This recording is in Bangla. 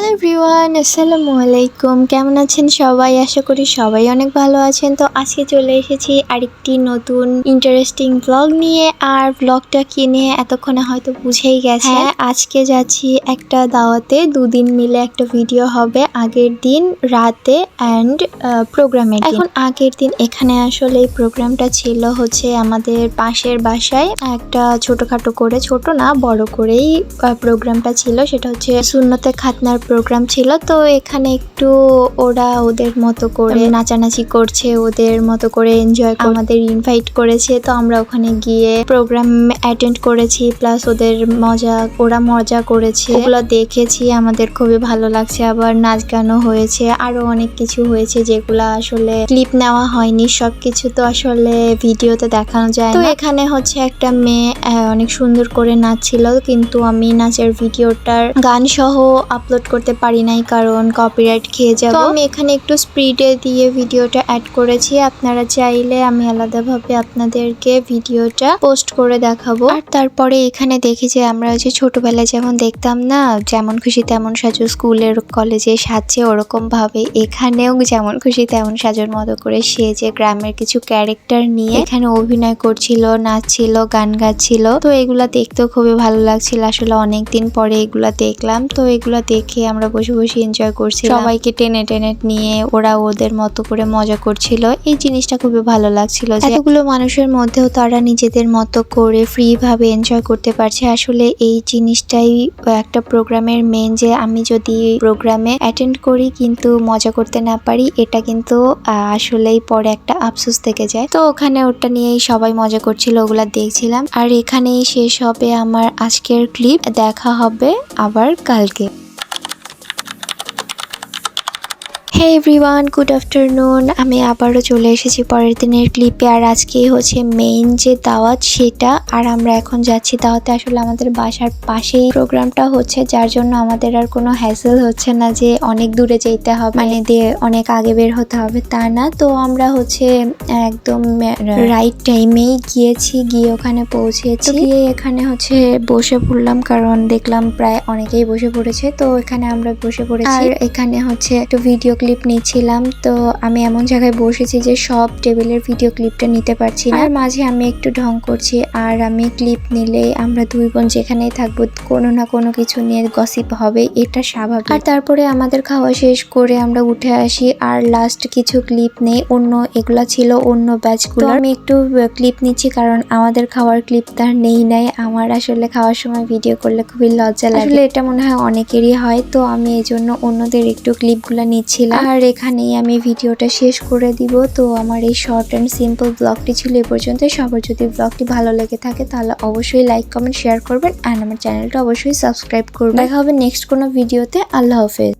হ্যালো এভরিওয়ান আসসালামু আলাইকুম কেমন আছেন সবাই? আশা করি সবাই অনেক ভালো আছেন। তো আজকে চলে এসেছি আরেকটি নতুন ইন্টারেস্টিং ব্লগ নিয়ে। আর ব্লগটা কি নিয়ে এতক্ষণে হয়তো বুঝেই গেছে হ্যাঁ। আজকে যাচ্ছি একটা দাওয়াতে। দুদিন মিলে একটা ভিডিও হবে আগের দিন রাতে অ্যান্ড প্রোগ্রামের এখন আগের দিন এখানে আসলে এই প্রোগ্রামটা ছিল হচ্ছে আমাদের পাশের বাসায়। একটা ছোটখাটো করে ছোট না বড় করেই প্রোগ্রামটা ছিল। সেটা হচ্ছে শূন্যতে খাতনার প্রোগ্রাম ছিল তো এখানে একটু ওরা ওদের মতো করে নাচানাচি করছে ওদের মতো করে এনজয় আমাদের ইনভাইট করেছে তো আমরা ওখানে গিয়ে প্রোগ্রাম অ্যাটেন্ড করেছি প্লাস ওদের মজা ওরা মজা করেছে। ওগুলো দেখেছি আমাদের খুবই ভালো লাগছে আবার নাচ গানও হয়েছে আরও অনেক কিছু হয়েছে যেগুলো আসলে ক্লিপ নেওয়া হয়নি সবকিছু তো আসলে ভিডিওতে দেখানো যায় তো এখানে হচ্ছে একটা মেয়ে অনেক সুন্দর করে নাচছিল কিন্তু আমি নাচের ভিডিওটার গান সহ আপলোড করতে পারি নাই কারণ কপিরাইট খেয়ে যাব। তো আমি এখানে একটু স্পিডে দিয়ে ভিডিওটা অ্যাড করেছি। আপনারা চাইলে আমি আলাদাভাবে আপনাদেরকে ভিডিওটা পোস্ট করে দেখাবো। আর তারপরে এখানে দেখি যে আমরা যে ছোটবেলায় যেমন দেখতাম না যেমন খুশি তেমন সাজো স্কুলের কলেজে সাজছে ওরকম ভাবে। এখানেও যেমন খুশি তেমন সাজোর মতো করে সেজে গ্রামের কিছু ক্যারেক্টার নিয়ে এখানে অভিনয় করছিল নাচছিল গান গাচ্ছিল। তো এগুলা দেখতেও খুবই ভালো লাগছিল। আসলে অনেক দিন পরে এগুলা দেখলাম। তো এগুলা দেখে আমরা বসে বসে এনজয় করছি সবাইকে টেনে টেনে নিয়ে ওরা ওদের মতো করে মজা করছিল। এই জিনিসটা খুবই ভালো লাগছিল এতগুলো মানুষের মধ্যেও তারা নিজেদের মতো করে ফ্রি ভাবে এনজয় করতে পারছে। আসলে এই জিনিসটাই একটা প্রোগ্রামের মেন যে আমি যদি প্রোগ্রামে অ্যাটেন্ড করি কিন্তু মজা করতে না পারি এটা কিন্তু আসলেই পরে একটা আফসোস থেকে যায়। তো ওখানে ওটা নিয়েই সবাই মজা করছিল ওগুলা দেখছিলাম। আর এখানেই শেষ হবে আমার আজকের ক্লিপ দেখা হবে আবার কালকে। হে এভরিওয়ান গুড আফটারনুন আমি আবারও চলে এসেছি পরের দিনের ক্লিপে আর আজকে হচ্ছে মেইন যে দাওয়াত সেটা। আর আমরা এখন যাচ্ছি দাওয়াতে। আসলে আমাদের বাসার পাশেই প্রোগ্রামটা হচ্ছে যার জন্য আমাদের আর কোনো হ্যাসেল হচ্ছে না যে অনেক দূরে যেতে হবে। মানে দিয়ে অনেক আগে বের হতে হবে তা না। তো আমরা হচ্ছে একদম রাইট টাইমেই গিয়েছি গিয়ে ওখানে পৌঁছেছি। গিয়ে এখানে হচ্ছে বসে পড়লাম কারণ দেখলাম প্রায় অনেকেই বসে পড়েছে। তো এখানে আমরা বসে পড়েছি। আর এখানে হচ্ছে একটু ভিডিও ক্লিপ নিচ্ছিলাম তো আমি এমন জায়গায় বসেছি যে সব টেবিলের ভিডিও ক্লিপটা নিতে পারছি না। আর মাঝে আমি একটু ঢং করছি আর আমি ক্লিপ নিলে আমরা দুই বোন যেখানেই থাকব কোনো না কোনো কিছু নিয়ে গসিপ হবে এটা স্বাভাবিক। আর তারপরে আমাদের খাওয়া শেষ করে আমরা উঠে আসি আর লাস্ট কিছু ক্লিপ নেই অন্য এগুলা ছিল অন্য ব্যাচগুলো আমি একটু ক্লিপ নিচ্ছি কারণ আমাদের খাওয়ার ক্লিপ তার নেই নাই। আমার আসলে খাওয়ার সময় ভিডিও করলে খুবই লজ্জা লাগে। আসলে এটা মনে হয় অনেকেরই হয় তো আমি এই জন্য অন্যদের একটু ক্লিপগুলো নিচ্ছিলাম। আর এখানেই আমি ভিডিওটা শেষ করে দিব। তো আমার এই শর্ট অ্যান্ড সিম্পল ব্লগটি ছিল এ পর্যন্ত। সবার যদি ব্লগটি ভালো লেগে থাকে, তাহলে অবশ্যই লাইক কমেন্ট শেয়ার করবেন। অ্যান্ড আমার চ্যানেলটা অবশ্যই সাবস্ক্রাইব করবেন। দেখা হবে নেক্সট কোনো ভিডিওতে আল্লাহ হাফেজ।